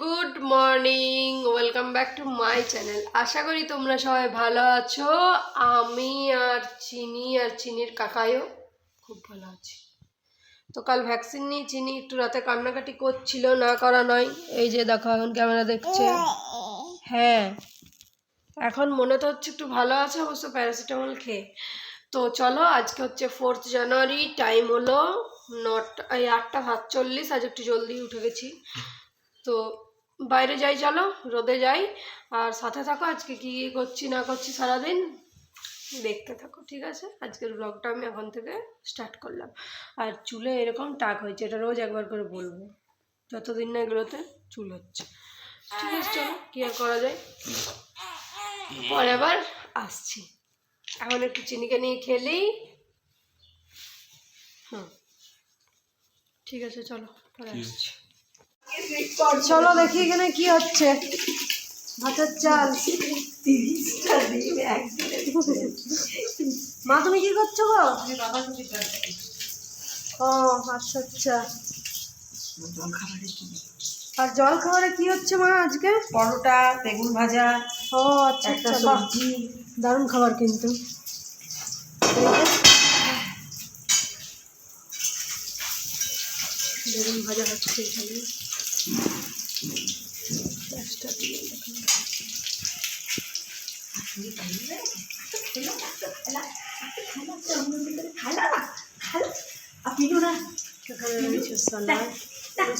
Good morning, welcome back to my channel. আশা করি তোমরা সবাই ভালো আছো। আমি আর চিনি আর চিনির কাকাইও খুব ভালো আছি। তো কাল ভ্যাকসিন নিয়ে চিনি একটু রাতে কান্নাকাটি করছিল, না করা নয়। এই যে দেখো, এখন ক্যামেরা দেখছে। হ্যাঁ এখন মনে তো হচ্ছে একটু ভালো আছে, অবশ্য প্যারাসিটামল খেয়ে। তো চলো, আজকে হচ্ছে ফোর্থ জানুয়ারি টাইম হলো নটা, এই আটটা সাতচল্লিশ, আজ একটু জলদি উঠে গেছি। তো বাইরে যাই চলো রোদে যাই আর সাথে থাকো আজকে কী করছি না করছি সারাদিন দেখতে থাকো ঠিক আছে? আজকের ব্লগটা আমি এখন থেকে স্টার্ট করলাম। আর চুলে এরকম টাক হয়েছে এটা রোজ একবার করে বলব। যতদিন না এগুলোতে চুল হচ্ছে। ঠিক আছে চলো কী আর করা যায়? পরে আবার আসছি। এখন একটু চিনিকে নিয়ে খেলি। হুম। ঠিক আছে চলো পরে আসছি। চলো দেখি এখানে কি হচ্ছে। ভাতের চাল। মা তুমি কি করছ গো? ও আচ্ছা আচ্ছা। আর জল খাবারে কি হচ্ছে মা আজকে? পরোটা বেগুন ভাজা ও আচ্ছা একটা আচ্ছা সবজি। দারুণ খাবার কিন্তু। বেগুন ভাজা হচ্ছে এখানে।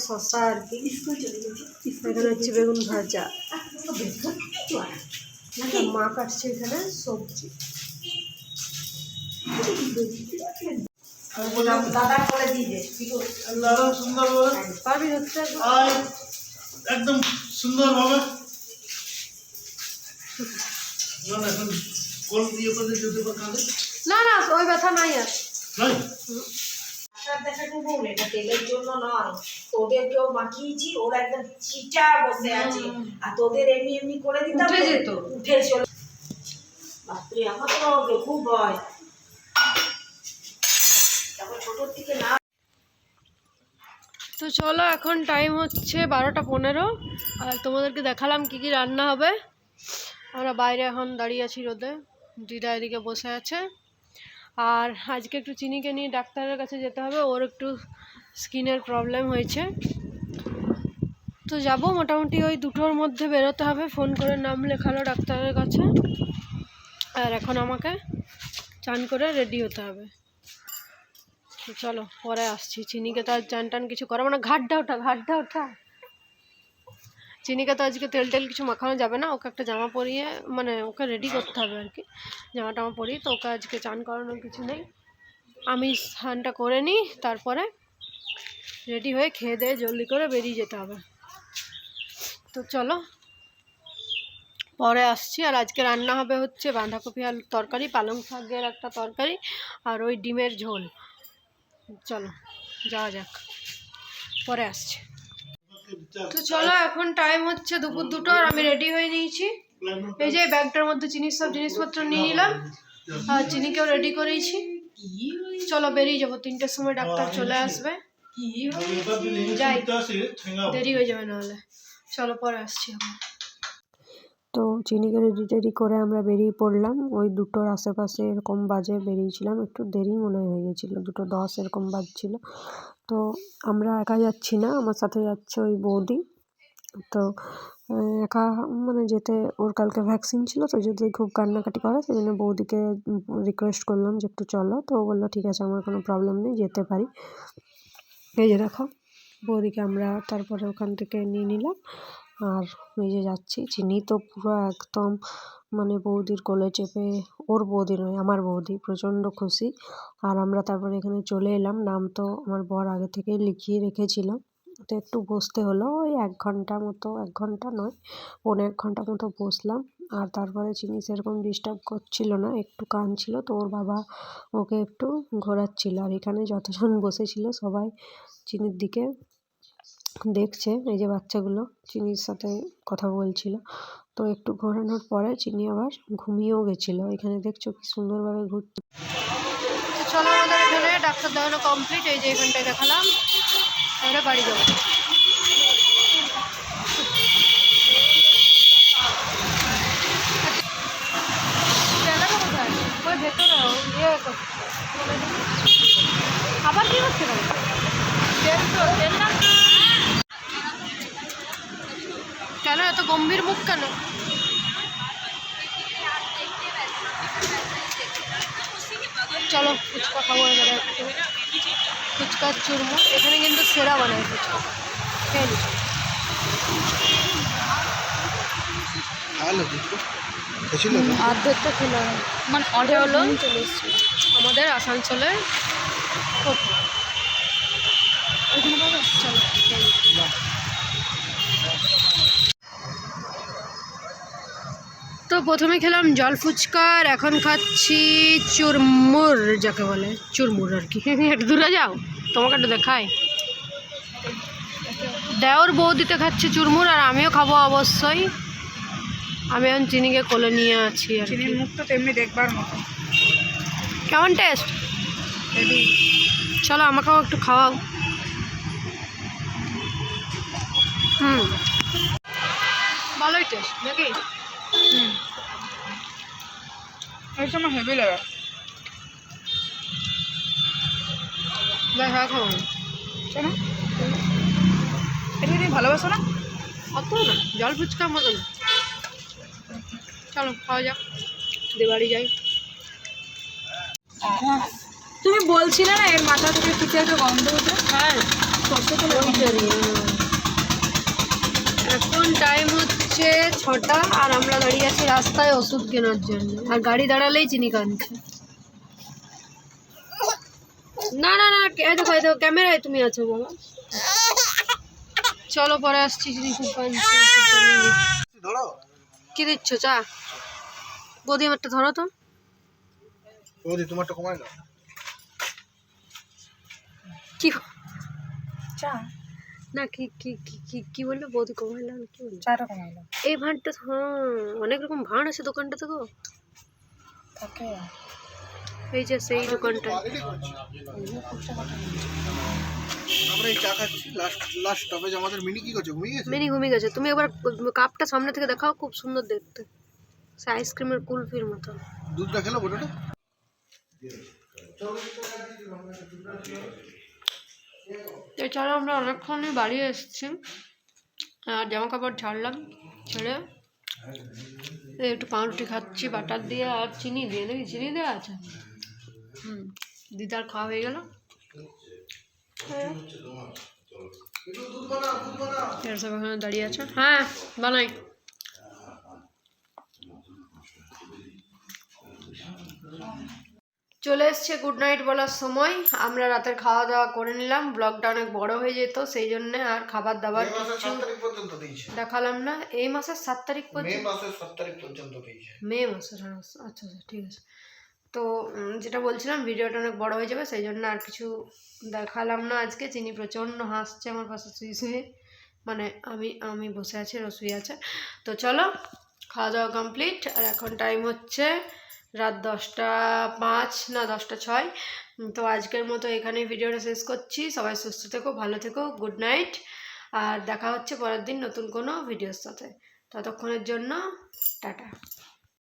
শসা আর কি হচ্ছে বেগুন ভাজা। মা কাটছে এখানে সবজি দাদা করে দিয়ে দে দাদা সুন্দর ভাবে পারবি আর একদম সুন্দর ভাবে না না এখন কল দিয়ে করে যেতে পারে কাঁধে না না ওই ব্যথা নাই আর। নাই? ডাক্তার দেখাতে এটা তেলের জন্য নয়। তোদেরকেও মাখিয়েছি ওরা একদম চিটা বসে আছে। আর তোদের এমনি এমনি করে দিতাম উঠে তো যেত। উঠে চলে বাপরে আমার তো খুব ভয় তারপর ছোটোর থেকে না তো চলো, এখন টাইম হচ্ছে বারোটা পনেরো। আর তোমাদেরকে দেখালাম কি কি রান্না হবে। আমরা বাইরে এখন দাঁড়িয়ে আছি রোদে। দিদা এদিকে বসে আছে। আর আজকে একটু চিনিকে নিয়ে ডাক্তারের কাছে যেতে হবে। ওর একটু স্কিনের প্রবলেম হয়েছে। তো যাব মোটামুটি ওই দুটোর মধ্যে বেরোতে হবে। ফোন করে নাম লেখালো ডাক্তারের কাছে। আর এখন আমাকে চান করে রেডি হতে হবে। চলো, পরে আসছি। চিনিকে তো আর চান টান কিছু করাবো না ঘাটটা ওঠা ঘাটটা ওঠা চিনিকে তো আজকে তেল টেল কিছু মাখানো যাবে না। ওকে একটা জামা পরিয়ে মানে ওকে রেডি করতে হবে আর কি। জামা টামা পরিয়ে তো ওকে আজকে চান করানোর কিছু নেই। আমি স্নানটা করে নিই, তারপরে রেডি হয়ে খেয়ে দিয়ে জলদি করে বেরিয়ে যেতে হবে। তো চলো, পরে আসছি। আর আজকে রান্না হবে হচ্ছে বাঁধাকপি আলুর তরকারি, পালং শাকের একটা তরকারি, আর ওই ডিমের ঝোল। চলো যাওয়া যাক। পরে আসছি। তো চলো এখন টাইম হচ্ছে দুপুর দুটো আর আমি রেডি হয়ে নিয়েছি। এই যে ব্যাগটার মধ্যে চিনির সব জিনিসপত্র নিয়ে নিলাম। আর চিনিকেও রেডি করেছি। চলো বেরিয়ে যাব। তিনটের সময় ডাক্তার চলে আসবে। যাই। দেরি হয়ে যাবে নাহলে। চলো পরে আসছি আমরা। তো চিনিকে রেডি টেডি করে আমরা বেরিয়ে পড়লাম। ওই দুটোর আশেপাশে এরকম বাজে বেরিয়েছিলাম। একটু দেরি মনে হয়ে গেছিল। দুটো দশ এরকম বাজছিল। তো আমরা একা যাচ্ছি না। আমার সাথে যাচ্ছে ওই বৌদি। তো একা মানে যেতে ওর কালকে ভ্যাকসিন ছিল, তো যদি খুব কান্নাকাটি করে সেই জন্য বৌদিকে রিকোয়েস্ট করলাম যে একটু চলো। তো ও বলল, ঠিক আছে, আমার কোনো প্রবলেম নেই, যেতে পারি। এই যে দেখো, বৌদিকে আমরা তারপরে ওখান থেকে নিয়ে নিলাম। আর এই যে যাচ্ছি চিনি তো পুরো একদম মানে বৌদির কোলে চেপে ওর বৌদি নয়, আমার বৌদি, প্রচণ্ড খুশি। আর আমরা তারপরে এখানে চলে এলাম, নাম তো আমার বর আগে থেকেই লিখিয়ে রেখেছিলাম। তো একটু বসতে হলো, ওই এক ঘণ্টা মতো, এক ঘণ্টা নয়, পৌনে এক ঘণ্টা মতো বসলাম। আর তারপরে চিনি সেরকম ডিস্টার্ব করছিল না, একটু কাঁদছিল, তো ওর বাবা ওকে একটু ঘোরাচ্ছিল। আর এখানে যতজন বসেছিল, সবাই চিনির দিকে দেখছে, এই যে বাচ্চাগুলো চিনির সাথে কথা বলছিল। তো একটু ঘোরানোর পরে চিনি আবার ঘুমিয়েও গেছিল। এখানে দেখছ কি সুন্দরভাবে ঘুরতে চলো আমাদের এখানে ডাক্তার দেখানো কমপ্লিট এই যে এখানটায় দেখালাম। আমরা বাড়ি যাব। ইয়ে আবার কি হচ্ছে? এত গম্ভীর মুখ কেন? চলো ফুচকা খাব এবারে। একটু ফুচকার চুরমো এখানে কিন্তু সেরা বানায় ফুচকা। খেয়ে তো? খেলো মানে অর্ডার হলো? চলে এসেছিল আমাদের আসানসোলের কোথাও ওইখানে পাবো চলো খেয়ে নিই। তো প্রথমে খেলাম জল ফুচকার এখন খাচ্ছি চুরমুর যাকে বলে চুরমুর আর কি। একটু দূরে যাও তোমাকে একটু দেখাই। দেওর বৌদিতে খাচ্ছে চুরমুর আর আমিও খাব অবশ্যই। আমি এখন চিনিকে কোলে নিয়ে আছি আর। চিনির মুখ তো তেমনি দেখবার মতো। কেমন টেস্ট? চলো আমাকেও একটু খাওয়াও। হুম। ভালোই টেস্ট নাকি? এই সময় হেভি লাগে দেখা খাব কেন? এটা তুমি ভালোবাসো না? অত না জল ফুচকার মতো না চলো খাওয়া যাক। দেবাড়ি যাই। তুমি বলছিলে না এর মাথা থেকে কিছু একটা গন্ধ উঠে হ্যাঁ ওইটারই, হ্যাঁ। এখন টাইম হচ্ছে ছটা আর আমরা দাঁড়িয়ে আছি রাস্তায় ওষুধ কেনার জন্য। আর গাড়ি দাঁড়ালেই চিনি কানছে না না না এই দেখো এই দেখো ক্যামেরায় তুমি আছো বাবা। চলো পরে আসছি চিনি খুব কি দিচ্ছ চা? বৌদি আমারটা ধরো তো। বৌদি তোমারটা কমায় না কি চা। না কি কি কি কি কি বলল? বৌদি কমাইলাম কি বলল? চাটা কমাইলো এই ভাঁড়টা হ্যাঁ অনেক রকম ভাঁড় আছে দোকানটাতে গো। থাকে এই যে সেই দোকানটা। আমরা এই চা খাচ্ছি লাস্ট লাস্ট স্টপেজ আমাদের মিনি কি করছে ঘুমিয়ে গেছে? মিনি ঘুমিয়ে গেছে। তুমি একবার কাপটা সামনে থেকে দেখাও খুব সুন্দর দেখতে। সে আইসক্রিমের কুলফির মতো। দুধটা খেলো বোটোটা? চলো আমরা অনেকক্ষণই বাড়ি এসেছি। জামা কাপড় ছাড়লাম, ছেড়ে একটু পাউরুটি খাচ্ছি, বাটার দিয়ে আর চিনি দিয়ে নাকি? চিনি দেওয়া আছে? হুম, দিদার খাওয়া হয়ে গেল। সব দাঁড়িয়ে আছে। হ্যাঁ বানাই। চলে এসছে গুড নাইট বলার সময়। আমরা রাতের খাওয়া দাওয়া করে নিলাম। ব্লগটা অনেক বড় হয়ে যেত সেই জন্য আর খাবার দাবার মে কিছু দেখালাম না। এই মাসের সাত তারিখ মে পর্যন্ত? মাসের সাত তারিখ পর্যন্ত মে মাসের হ্যাঁ, আচ্ছা আচ্ছা ঠিক আছে। তো যেটা বলছিলাম ভিডিওটা অনেক বড় হয়ে যাবে সেই জন্য আর কিছু দেখালাম না আজকে। চিনি প্রচণ্ড হাসছে আমার পাশে শুয়ে শুয়ে। মানে আমি আমি বসে আছি শুয়ে আছে। তো চলো খাওয়া দাওয়া কমপ্লিট আর এখন টাইম হচ্ছে রাত দশটা পাঁচ না দশটা ছয়। তো আজকের মতো এখানে ভিডিওটা শেষ করছি। সবাই সুস্থ থেকো, ভালো থেকো, গুড নাইট। আর দেখা হচ্ছে পরের দিন নতুন কোনো ভিডিওর সাথে। ততক্ষণের জন্য, টাটা।